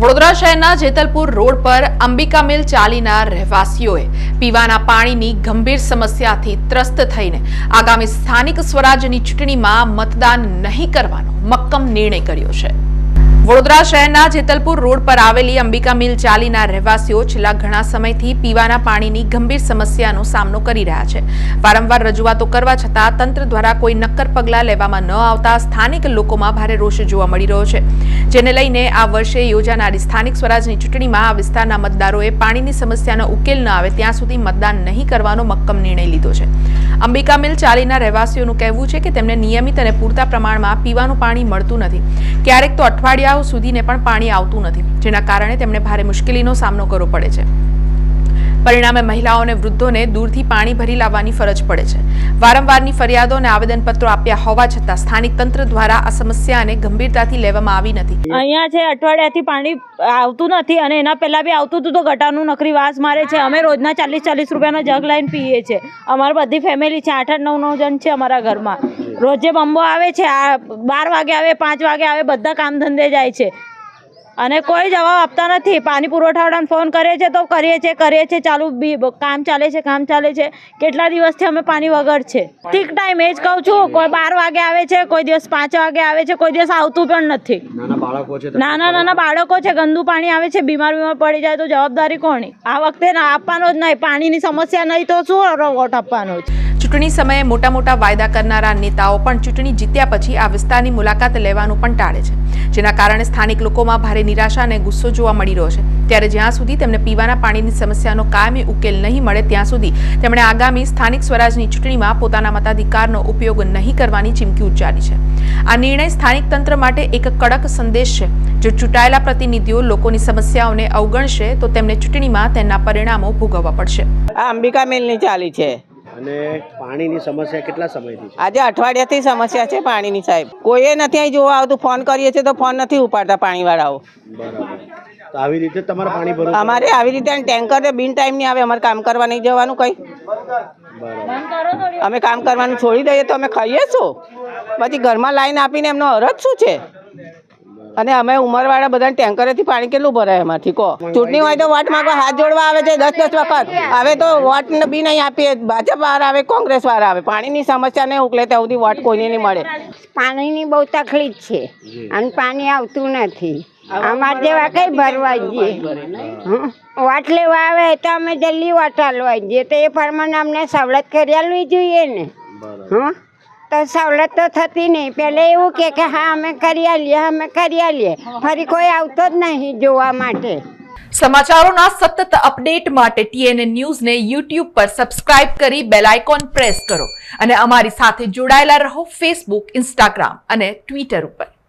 વડોદરા શહેરના જેતલપુર રોડ પર અંબિકા મિલ ચાલીના રહેવાસીઓએ પીવાના પાણીની ગંભીર સમસ્યાથી ત્રસ્ત થઈને આગામી સ્થાનિક સ્વરાજ્યની ચૂંટણીમાં મતદાન નહીં કરવાનો મક્કમ નિર્ણય કર્યો છે. વડોદરા શહેરના જેતલપુર રોડ પર આવેલી અંબિકા મિલ ચાલીના રહેવાસીઓ છેલ્લા ઘણા સમયથી પીવાના પાણીની ગંભીર સમસ્યાનો સામનો કરી રહ્યા છે. વારંવાર રજૂઆતો કરવા છતાં તંત્ર દ્વારા કોઈ નક્કર પગલાં લેવામાં ન આવતા સ્થાનિક લોકોમાં ભારે રોષ જોવા મળી રહ્યો છે. જેને લઈને આ વર્ષે યોજાનારી સ્થાનિક સ્વરાજની ચૂંટણીમાં આ વિસ્તારના મતદારોએ પાણીની સમસ્યાનો ઉકેલ ન આવે ત્યાં સુધી મતદાન નહીં કરવાનો મક્કમ નિર્ણય લીધો છે. અંબિકા મિલ ચાલીના રહેવાસીઓનું કહેવું છે કે તેમને નિયમિત અને પૂરતા પ્રમાણમાં પીવાનું પાણી મળતું નથી. ક્યારેક તો અઠવાડિયાઓ સુધીને પણ પાણી આવતું નથી, જેના કારણે તેમને ભારે મુશ્કેલીનો સામનો કરવો પડે છે. પરિણામે મહિલાઓ અને વૃદ્ધોને દૂરથી પાણી ભરી લાવવાની ફરજ પડે છે. વારંવારની ફરિયાદો અને આવેદનપત્રો આપ્યા હોવા છતાં સ્થાનિક તંત્ર દ્વારા આ સમસ્યાને ગંભીરતાથી લેવામાં આવી નથી. અહીંયા છે, અઠવાડિયાથી પાણી આવતું નથી અને એના પહેલાં બી આવતું હતું તો ગટાનું નકરી વાસ મારે છે. અમે રોજના ચાલીસ ચાલીસ રૂપિયાનો જગ લાઈન પીએ છીએ અમારી બધી ફેમિલી છે, આઠ આઠ, નવ નવ જણ છે અમારા ઘરમાં. રોજે બંબો આવે છે આ બાર વાગે આવે પાંચ વાગે આવે બધા કામ ધંધે જાય છે. અને કોઈ જવાબ આપતા નથી. પાણી પુરવઠાવાળાને ફોન કરીએ છીએ તો કરીએ છીએ કરીએ છીએ ચાલુ બી કામ ચાલે છે કામ ચાલે છે. કેટલા દિવસથી અમે પાણી વગર છે? ઠીક ટાઈમ એ જ કહું છું. કોઈ બાર વાગે આવે છે કોઈ દિવસ પાંચ વાગે આવે છે કોઈ દિવસ આવતું પણ નથી. નાના નાના બાળકો છે ગંદુ પાણી આવે છે બીમાર બીમાર પડી જાય તો જવાબદારી કોની? આ વખતે આપવાનો જ નહીં. પાણીની સમસ્યા નહીં તો શું વોટ આપવાનો છે? ચૂંટણી સમયે મોટા મોટા વાયદા કરનારા નેતાઓ પણ ચૂંટણી જીત્યા પછી આ વિસ્તારની મુલાકાત લેવાનું પણ ટાળે છે. જેના કારણે સ્થાનિક લોકોમાં ભારે નિરાશા અને ગુસ્સો જોવા મળી રહ્યો છે. ત્યારે જ્યાં સુધી તેમને પીવાના પાણીની સમસ્યાનો કાયમી ઉકેલ નહીં મળે, ત્યાં સુધી તેમણે આગામી સ્થાનિક સ્વરાજની ચૂંટણીમાં પોતાના મતાધિકારનો ઉપયોગ નહીં કરવાની ચીમકી ઉચ્ચારી છે. આ નિર્ણય સ્થાનિક તંત્ર માટે એક કડક સંદેશ છે. જો ચૂંટાયેલા પ્રતિનિધિઓ લોકોની સમસ્યાઓને અવગણશે, તો તેમને ચૂંટણીમાં તેના પરિણામો ભોગવવા પડશે. આ અંબિકા મેલની ચાલી છે. અને પાણીની સમસ્યા કેટલા સમયથી છે? આજે અઠવાડિયાથી સમસ્યા છે પાણીની સાહેબ. કોઈએ નથી અહીં જોવા આવતું. ફોન કરીએ છીએ તો ફોન નથી ઉપાડતા પાણીવાળાઓ. બરાબર. તો આવી રીતે તમારે પાણી ભરો અમારે આવી રીતે ટેન્કર ને બિન ટાઈમ નહીં આવે અમારે કામ કરવા નહીં જવાનું કઈ. અમે કામ કરવાનું છોડી દઈએ તો અમે ખાઈએ છો પછી ઘરમાં લાઈન આપીને એમનો અરજ શું છે? અને અમે ઉંમરવાળા બધા ટેન્કરેથી પાણી કેટલું ભરાય એમાંથી? કહો. ચૂંટણી હોય તો વોટ માંગવા હાથ જોડવા આવે છે દસ દસ વખત. હવે તો વોટ બી નહીં આપીએ ભાજપ વાર આવે કોંગ્રેસ વાર આવે. પાણીની સમસ્યા નહીં ઉકલે ત્યાં સુધી વોટ કોઈને નહીં મળે. પાણીની બહુ તકલીફ છે અને પાણી આવતું નથી. અમાર જેવા કઈ ભરવા જઈએ? વાટ લેવા આવે તો અમે જલ્દી વાટ હાલવા જઈએ. તો એ પ્રમાણે અમને સવલત કરી જોઈએ ને. હં? તો સવલત તો થતી નહીં. પહેલાં એવું કે કે હા, અમે કરી આલીએ અમે કરી આલીએ. ફરી કોઈ આવતો જ નહીં જોવા માટે. સમાચારોના સતત અપડેટ માટે ટીએનએ ન્યૂઝને યુટ્યુબ પર સબસ્ક્રાઇબ કરી બેલ આઇકોન પ્રેસ કરો. અને અમારી સાથે જોડાયેલા રહો ફેસબુક ઇન્સ્ટાગ્રામ અને ટ્વિટર ઉપર.